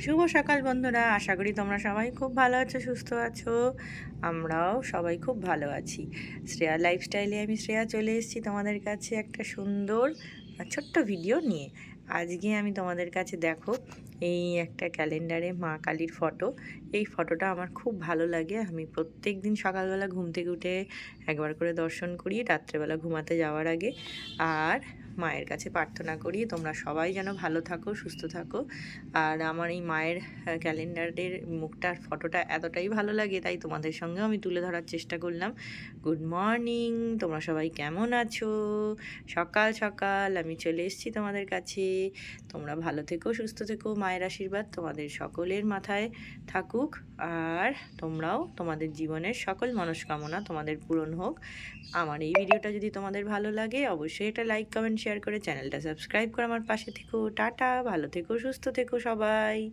শুভ সকাল বন্ধুরা, আশা করি তোমরা সবাই খুব ভালো আছো, সুস্থ আছো। আমরাও সবাই খুব ভালো আছি। শ্রেয়া লাইফস্টাইলে আমি শ্রেয়া চলে এসেছি তোমাদের কাছে একটা সুন্দর ছোট্ট ভিডিও নিয়ে। আজকে আমি তোমাদের কাছে দেখো, এই একটা ক্যালেন্ডারে মা কালীর ফটো এই ফটোটা আমার খুব ভালো লাগে। আমি প্রত্যেক দিন সকালবেলা ঘুম থেকে উঠে একবার করে দর্শন করি, রাত্রেবেলা ঘুমাতে যাওয়ার আগে। আর মায়ের কাছে প্রার্থনা করি, তোমরা সবাই যেন ভালো থাকো, সুস্থ থাকো। আর আমার এই মায়ের ক্যালেন্ডারের মুখটার ফটোটা এতটাই ভালো লাগে, তাই তোমাদের সঙ্গেও আমি তুলে ধরার চেষ্টা করলাম। গুড মর্নিং তোমরা সবাই কেমন আছো? সকাল সকাল আমি চলে এসেছি তোমাদের কাছে। তোমরা ভালো থেকো, সুস্থ থেকো, মায়ের আশীর্বাদ তোমাদের সকলের মাথায় থাকুক। আর তোমরাও তোমাদের জীবনের সকল মনস্কামনা তোমাদের পূরণ হোক। আমার এই ভিডিওটা যদি তোমাদের ভালো লাগে, অবশ্যই এটা লাইক কমেন্ট শেয়ার করে চ্যানেলটা সাবস্ক্রাইব করে আমার পাশে থেকো। টাটা, ভালো থেকো, সুস্থ থেকো সবাই।